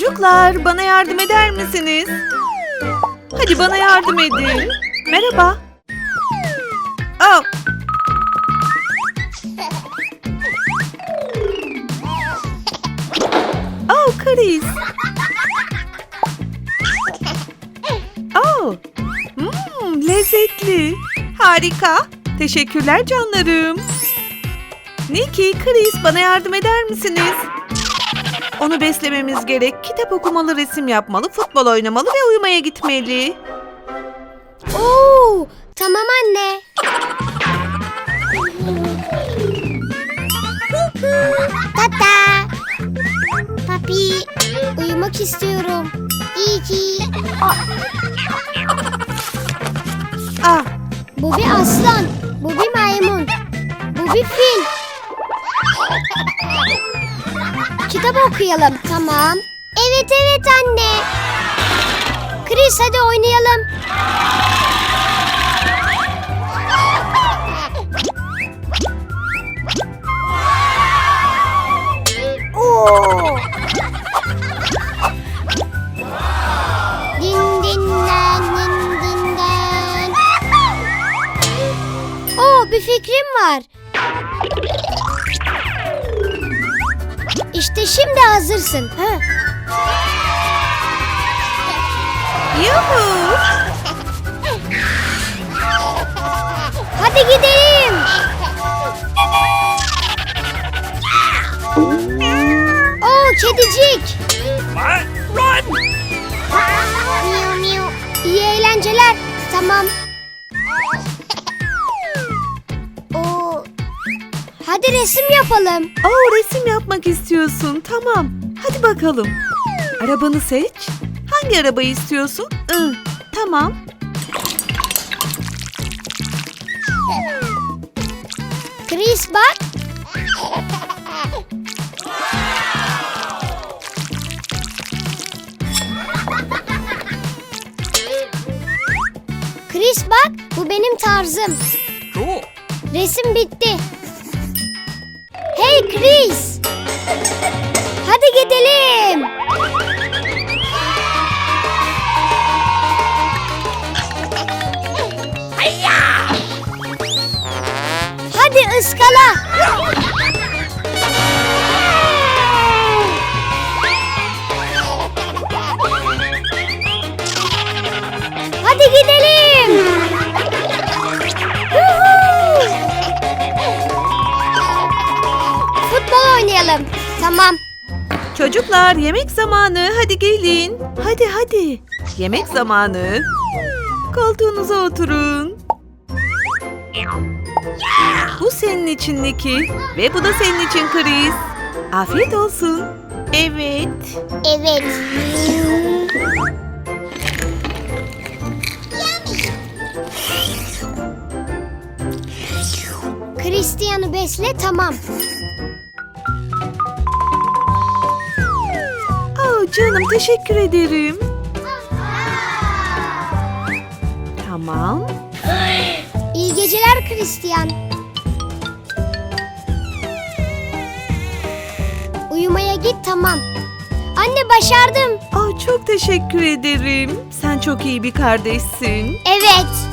Çocuklar bana yardım eder misiniz? Hadi bana yardım edin. Merhaba. Oh. Oh Chris. Oh. Hmm, lezzetli. Harika. Teşekkürler canlarım. Nicky, Chris bana yardım eder misiniz? Onu beslememiz gerek. Kitap okumalı, resim yapmalı, futbol oynamalı ve uyumaya gitmeli. Oo, tamam anne. Tata. Papi, uyumak istiyorum. İyi ki. Ah, Bu bir aslan, bu bir maymun, bu bir fil. Kitap okuyalım, tamam. Evet evet anne. Chris hadi oynayalım. Oo. Din dinden din dinden. Oo bir fikrim var. İşte şimdi hazırsın. Ha. yuhu. Hadi gidelim. Oo kedicik. Miu miu. İyi eğlenceler. Tamam. Hadi resim yapalım. Oh, resim yapmak istiyorsun. Tamam. Hadi bakalım. Arabanı seç. Hangi arabayı istiyorsun? Ih, tamam. Chris bak. Chris bak, bu benim tarzım. Resim bitti. Chris! Hadi gidelim. Hadi ıskala. Hadi gidelim. Oynayalım. Tamam. Çocuklar yemek zamanı. Hadi gelin. Hadi hadi. Yemek zamanı. Koltuğunuza oturun. Bu senin için Nicky. Ve bu da senin için Chris. Afiyet olsun. Evet. Evet. Christian'ı besle tamam. Oh canım teşekkür ederim. Tamam. İyi geceler Christian. Uyumaya git tamam. Anne başardım. Oh çok teşekkür ederim. Sen çok iyi bir kardeşsin. Evet.